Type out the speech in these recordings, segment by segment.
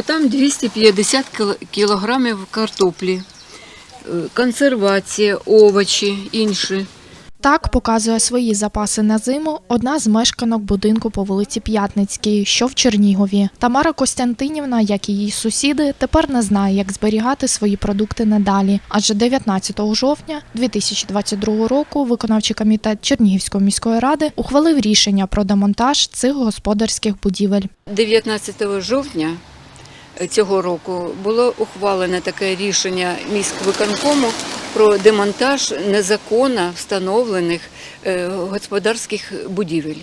Там 250 кіл- кілограмів картоплі, е, консервація, овочі, інші. Так показує свої запаси на зиму одна з мешканок будинку по вулиці П'ятницькій, що в Чернігові. Тамара Костянтинівна, як і її сусіди, тепер не знає, як зберігати свої продукти надалі. Адже 19 жовтня 2022 року виконавчий комітет Чернігівської міської ради ухвалив рішення про демонтаж цих господарських будівель. 19 жовтня цього року було ухвалене таке рішення міськвиконкому про демонтаж незаконно встановлених е, господарських будівель.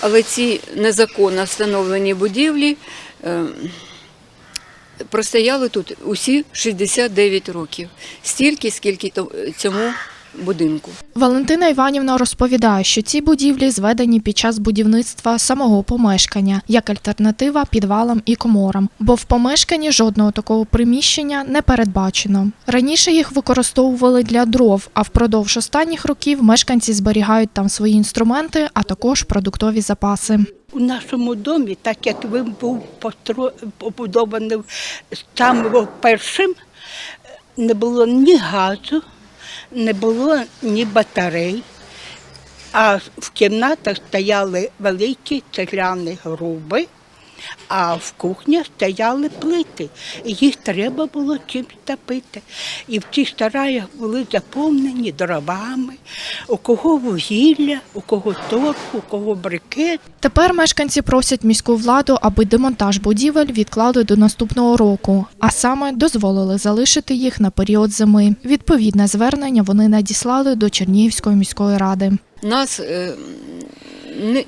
Але ці незаконно встановлені будівлі е, простояли тут усі 69 років, стільки, скільки цьому будинку. Валентина Іванівна розповідає, що ці будівлі зведені під час будівництва самого помешкання як альтернатива підвалам і коморам, бо в помешканні жодного такого приміщення не передбачено. Раніше їх використовували для дров, а впродовж останніх років мешканці зберігають там свої інструменти, а також продуктові запаси. У нашому домі, так як він був побудований самого першим, не було ні газу, не було ні батарей, а в кімнатах стояли великі цегляні груби, а в кухні стояли плити. І їх треба було чимось топити. І в цих сараях були заповнені дровами, у кого вугілля, у кого торф, у кого брикет. Тепер мешканці просять міську владу, аби демонтаж будівель відклали до наступного року, а саме дозволили залишити їх на період зими. Відповідне звернення вони надіслали до Чернігівської міської ради. Нас е,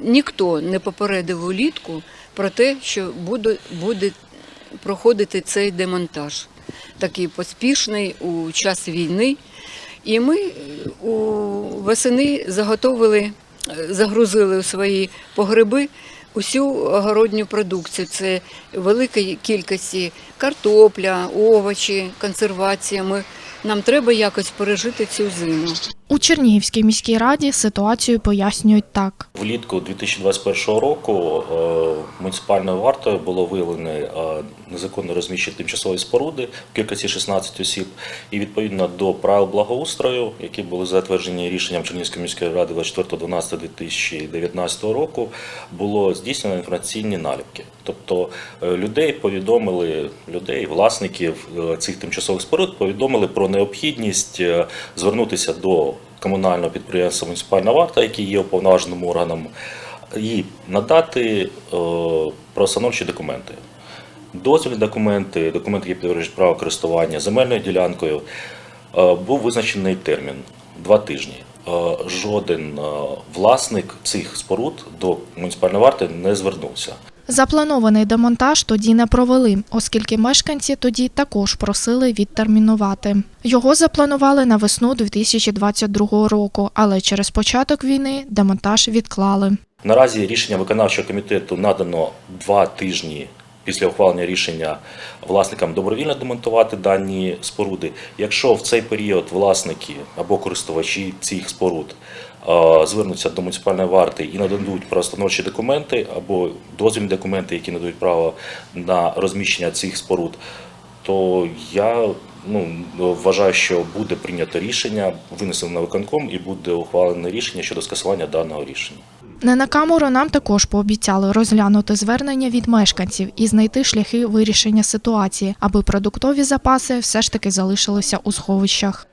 ніхто не попередив улітку про те, що буде, буде проходити цей демонтаж, такий поспішний у час війни. І ми е, у восени заготовили, е, загрузили у свої погреби усю огородню продукцію. Це великої кількості картопля, овочі, консервація. Ми, нам треба якось пережити цю зиму. У Чернігівській міській раді ситуацію пояснюють так. Влітку 2021 року е, муніципальною вартою було виявлено е, незаконно розміщені тимчасові споруди в кількості 16 осіб, і відповідно до правил благоустрою, які були затверджені рішенням Чернігівської міської ради 24.12.2019 року, було здійснено інформаційні наліпки. Тобто е, людей повідомили, людей, власників цих тимчасових споруд повідомили про необхідність е, звернутися до комунального підприємства муніципальна варта, який є уповноваженим органом, і надати е, правостановчі документи. Дозвільні документи, документи, які підтверджують право користування земельною ділянкою, е, був визначений термін два тижні. Жоден власник цих споруд до муніципальної варти не звернувся. Запланований демонтаж тоді не провели, оскільки мешканці тоді також просили відтермінувати. Його запланували на весну 2022 року, але через початок війни демонтаж відклали. Наразі рішення виконавчого комітету надано два тижні після ухвалення рішення власникам добровільно демонтувати дані споруди. Якщо в цей період власники або користувачі цих споруд звернуться до муніципальної варти і нададуть правостановчі документи або дозвільні документи, які надають право на розміщення цих споруд, то я ну, вважаю, що буде прийнято рішення, винесено на виконком і буде ухвалене рішення щодо скасування даного рішення. Не нам також пообіцяли розглянути звернення від мешканців і знайти шляхи вирішення ситуації, аби продуктові запаси все ж таки залишилися у сховищах.